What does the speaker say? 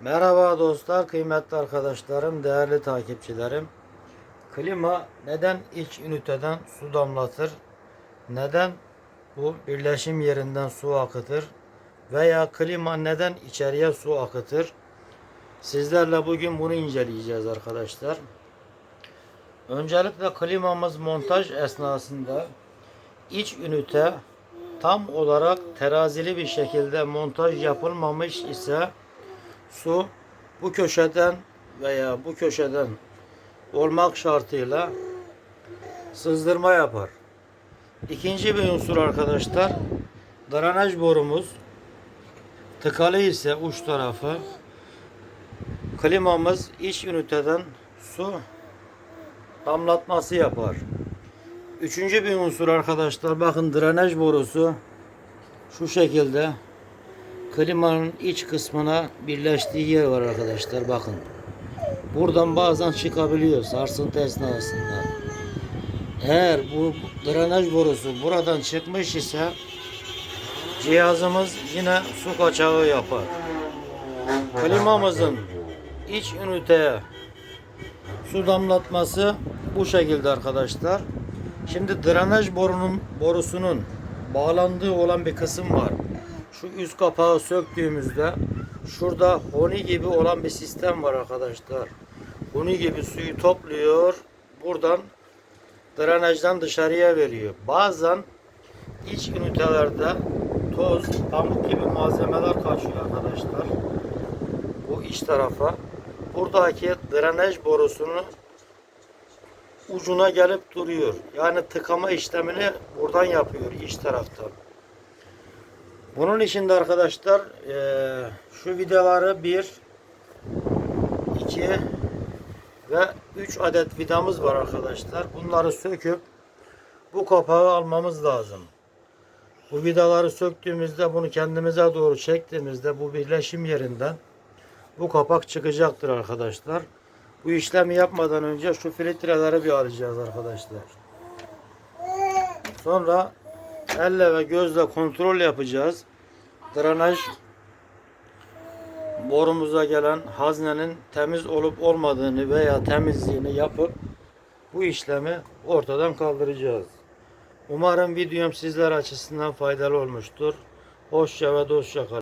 Merhaba dostlar, kıymetli arkadaşlarım, değerli takipçilerim. Klima neden iç üniteden su damlatır? Neden bu birleşim yerinden su akıtır? Veya klima neden içeriye su akıtır? Sizlerle bugün bunu inceleyeceğiz arkadaşlar. Öncelikle klimamız montaj esnasında iç ünite tam olarak terazili bir şekilde montaj yapılmamış ise su bu köşeden veya bu köşeden olmak şartıyla sızdırma yapar. İkinci bir unsur arkadaşlar drenaj borumuz tıkalı ise uç tarafı klimamız iç üniteden su damlatması yapar. Üçüncü bir unsur arkadaşlar bakın drenaj borusu şu şekilde klimanın iç kısmına birleştiği yer var arkadaşlar bakın. Buradan bazen çıkabiliyor sarsıntı esnasında. Eğer bu drenaj borusu buradan çıkmış ise cihazımız yine su kaçağı yapar. Klimamızın iç üniteye su damlatması bu şekilde arkadaşlar. Şimdi drenaj borunun borusunun bağlandığı olan bir kısım var. Şu üst kapağı söktüğümüzde şurada honi gibi olan bir sistem var arkadaşlar. Honi gibi suyu topluyor. Buradan drenajdan dışarıya veriyor. Bazen iç ünitelerde toz, pamuk gibi malzemeler kaçıyor arkadaşlar. Bu iç tarafa. Buradaki drenaj borusunu ucuna gelip duruyor. Yani tıkama işlemini buradan yapıyor iç taraftan. Bunun için de arkadaşlar eee, şu vidaları 1 2 ve 3 adet vidamız var arkadaşlar. Bunları söküp bu kapağı almamız lazım. Bu vidaları söktüğümüzde bunu kendimize doğru çektiğimizde bu birleşim yerinden bu kapak çıkacaktır arkadaşlar. Bu işlemi yapmadan önce şu filtreleri bir alacağız arkadaşlar. Sonra elle ve gözle kontrol yapacağız. Drenaj borumuza gelen haznenin temiz olup olmadığını veya temizliğini yapıp bu işlemi ortadan kaldıracağız. Umarım videom sizler açısından faydalı olmuştur. Hoşça ve dostça kalın.